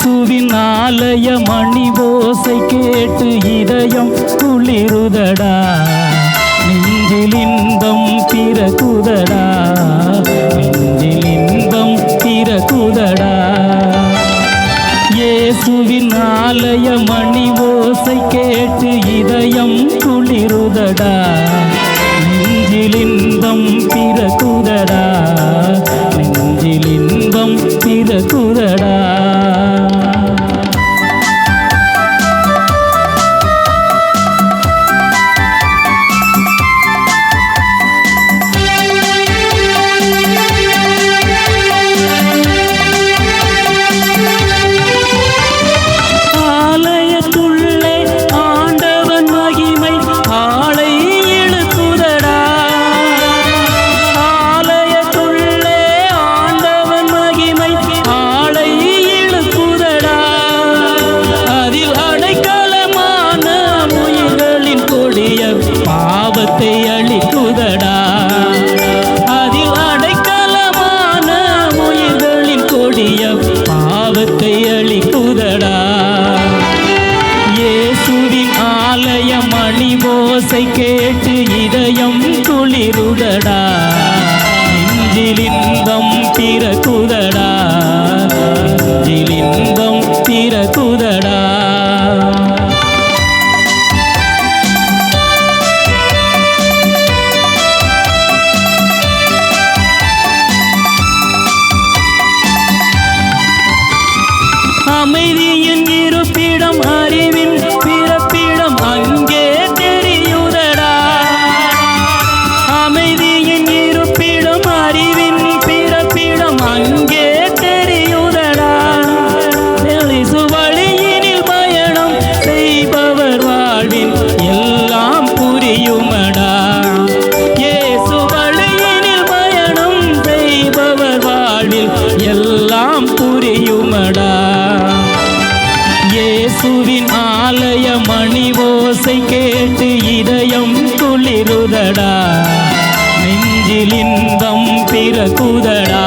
இயேசுவின் ஆலய மணி ஓசை கேட்டு இதயம் குளிருதடா. நெஞ்சில் இன்பம் பிறகுதடா நெஞ்சில் இன்பம் பிறகுதடா இயேசுவின் ஆலய மணி ஓசை கேட்டு இதயம் குளிருதடா. நெஞ்சில் பிறகுதடா நெஞ்சில் பிறகுதடா சாபத்தை அளிக்குதடா அதில் அடைக்கலமான உயிர்களின் கொடிய பாவத்தை அளிக்குதடா இயேசுவின் ஆலய மணி ஓசை கேட்டு இதயம் துளிருதடா நெஞ்சிலின்பம் பிறக்குதடா. அமைதி இயேசுவின் ஆலய மணி ஓசை கேட்டு இதயம் குளிருதடா. நெஞ்சிலின்பம் பிறகுதடா